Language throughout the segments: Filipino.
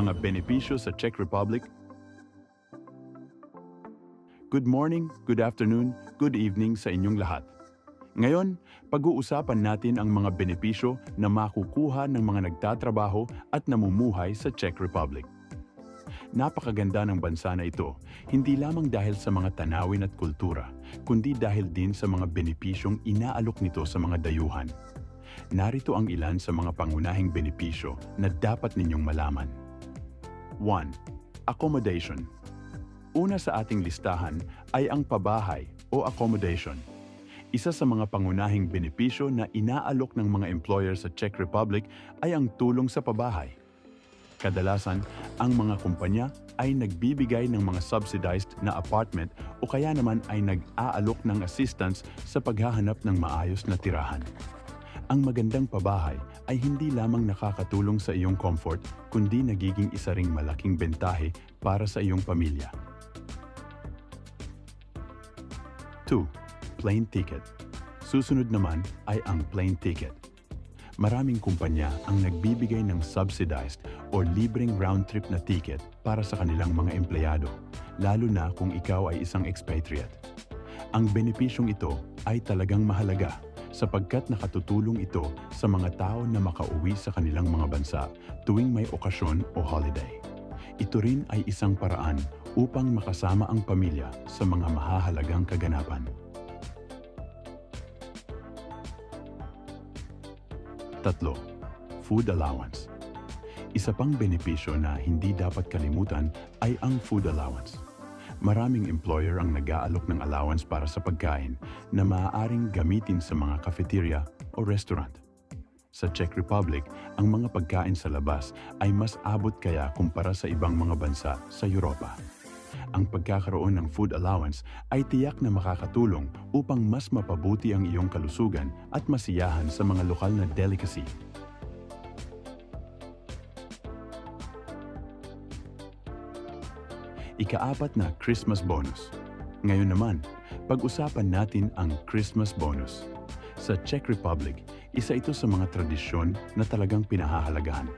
mga benepisyo sa Czech Republic. Good morning, good afternoon, good evening sa inyong lahat. Ngayon, pag-uusapan natin ang mga benepisyo na makukuha ng mga nagtatrabaho at namumuhay sa Czech Republic. Napakaganda ng bansa na ito, hindi lamang dahil sa mga tanawin at kultura, kundi dahil din sa mga benepisyong inaalok nito sa mga dayuhan. Narito ang ilan sa mga pangunahing benepisyo na dapat ninyong malaman. 1. Accommodation. Una sa ating listahan ay ang pabahay o accommodation. Isa sa mga pangunahing benepisyo na inaalok ng mga employer sa Czech Republic ay ang tulong sa pabahay. Kadalasan, ang mga kumpanya ay nagbibigay ng mga subsidized na apartment o kaya naman ay nag-aalok ng assistance sa paghahanap ng maayos na tirahan. Ang magandang pabahay ay hindi lamang nakakatulong sa iyong comfort, kundi nagiging isa ring malaking bentahe para sa iyong pamilya. 2. Plane ticket. Susunod naman ay ang plane ticket. Maraming kumpanya ang nagbibigay ng subsidized o libreng round-trip na ticket para sa kanilang mga empleyado, lalo na kung ikaw ay isang expatriate. Ang benepisyong ito ay talagang mahalaga sapagkat nakatutulong ito sa mga tao na makauwi sa kanilang mga bansa tuwing may okasyon o holiday. Ito rin ay isang paraan upang makasama ang pamilya sa mga mahahalagang kaganapan. Tatlo, food allowance. Isa pang benepisyo na hindi dapat kalimutan ay ang food allowance. Maraming employer ang nag-aalok ng allowance para sa pagkain na maaaring gamitin sa mga cafeteria o restaurant. Sa Czech Republic, ang mga pagkain sa labas ay mas abot kaya kumpara sa ibang mga bansa sa Europa. Ang pagkakaroon ng food allowance ay tiyak na makakatulong upang mas mapabuti ang iyong kalusugan at masiyahan sa mga lokal na delicacy. Ikaapat na Christmas bonus. Ngayon naman, pag-usapan natin ang Christmas bonus. Sa Czech Republic, isa ito sa mga tradisyon na talagang pinahahalagahan.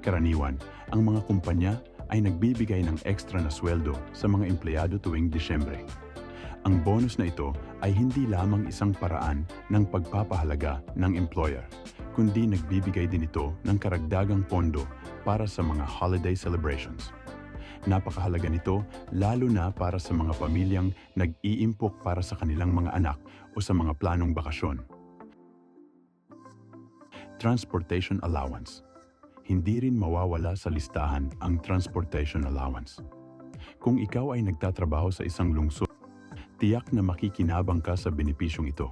Karaniwan, ang mga kumpanya ay nagbibigay ng extra na sweldo sa mga empleyado tuwing Disyembre. Ang bonus na ito ay hindi lamang isang paraan ng pagpapahalaga ng employer, kundi nagbibigay din ito ng karagdagang pondo para sa mga holiday celebrations. Napakahalaga nito lalo na para sa mga pamilyang nag-iimpok para sa kanilang mga anak o sa mga planong bakasyon. Transportation Allowance Hindi rin mawawala sa listahan ang transportation allowance. Kung ikaw ay nagtatrabaho sa isang lungsod, tiyak na makikinabang ka sa benepisyong ito.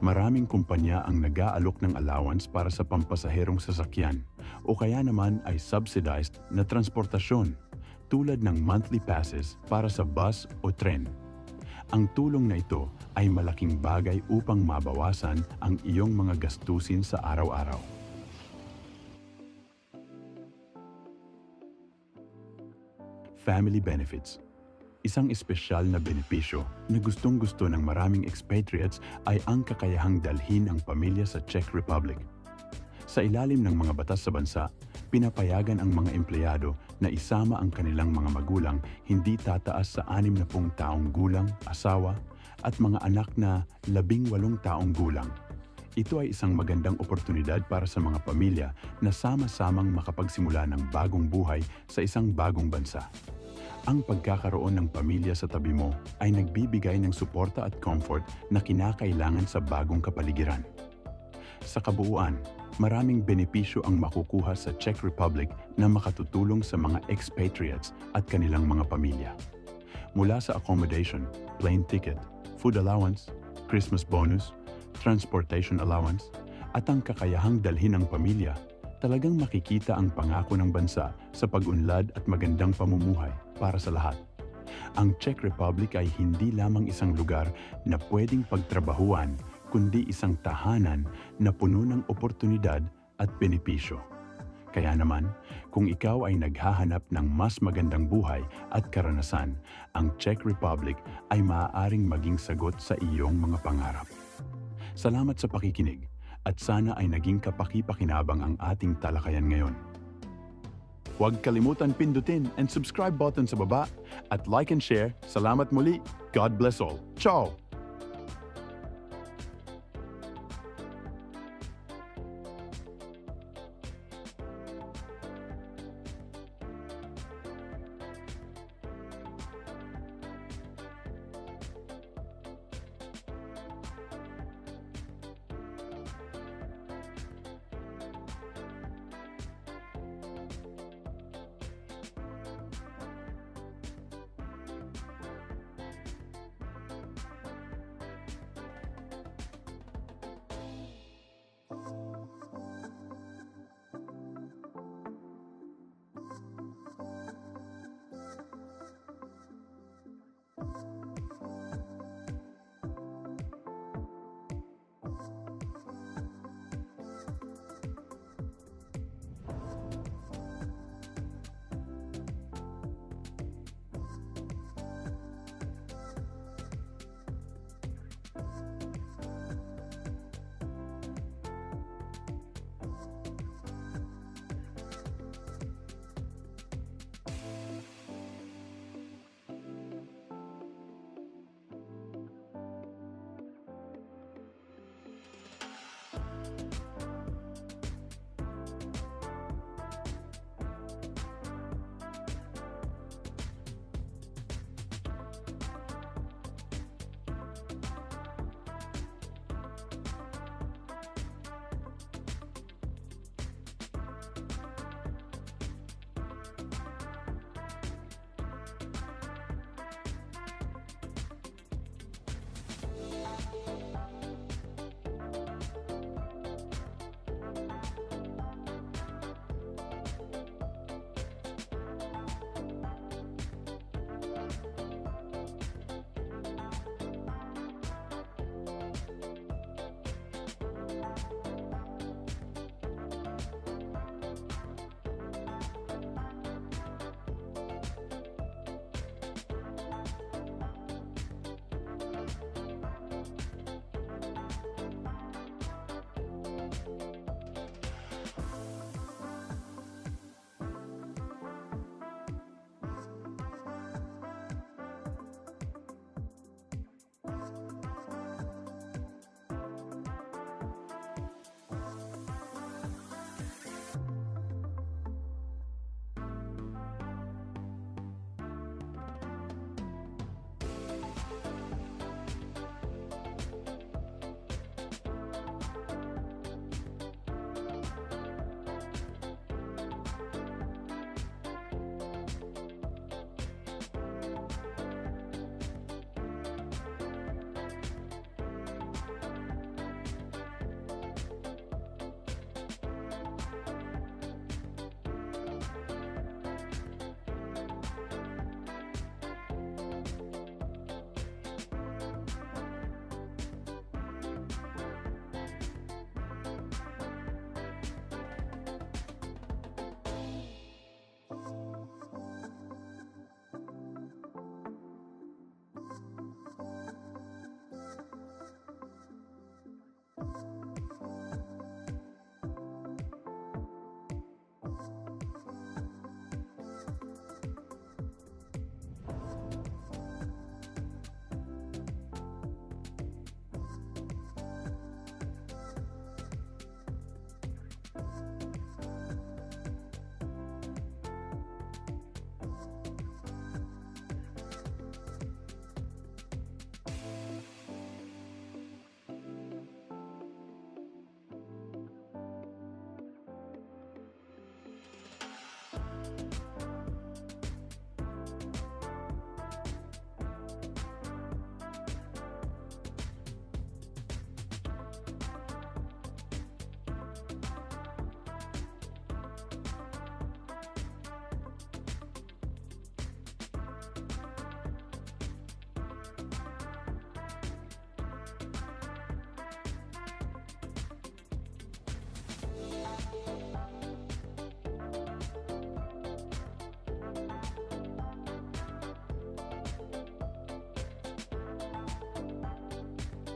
Maraming kumpanya ang nag-aalok ng allowance para sa pampasaherong sasakyan o kaya naman ay subsidized na transportasyon tulad ng monthly passes para sa bus o tren. Ang tulong na ito ay malaking bagay upang mabawasan ang iyong mga gastusin sa araw-araw. Family benefits. Isang espesyal na benepisyo na gustong-gusto ng maraming expatriates ay ang kakayahang dalhin ang pamilya sa Czech Republic. Sa ilalim ng mga batas sa bansa, pinapayagan ang mga empleyado na isama ang kanilang mga magulang hindi tataas sa 60 taong gulang, asawa, at mga anak na 18 taong gulang. Ito ay isang magandang oportunidad para sa mga pamilya na sama-samang makapagsimula ng bagong buhay sa isang bagong bansa. Ang pagkakaroon ng pamilya sa tabi mo ay nagbibigay ng suporta at comfort na kinakailangan sa bagong kapaligiran. Sa kabuuan, maraming benepisyo ang makukuha sa Czech Republic na makatutulong sa mga expatriates at kanilang mga pamilya. Mula sa accommodation, plane ticket, food allowance, Christmas bonus, transportation allowance, at ang kakayahang dalhin ng pamilya, talagang makikita ang pangako ng bansa sa pag-unlad at magandang pamumuhay para sa lahat. Ang Czech Republic ay hindi lamang isang lugar na pwedeng pagtrabahuan kundi isang tahanan na puno ng oportunidad at benepisyo. Kaya naman, kung ikaw ay naghahanap ng mas magandang buhay at karanasan, ang Czech Republic ay maaaring maging sagot sa iyong mga pangarap. Salamat sa pakikinig at sana ay naging kapaki-pakinabang ang ating talakayan ngayon. Huwag kalimutan pindutin and subscribe button sa baba at like and share. Salamat muli. God bless all. Ciao!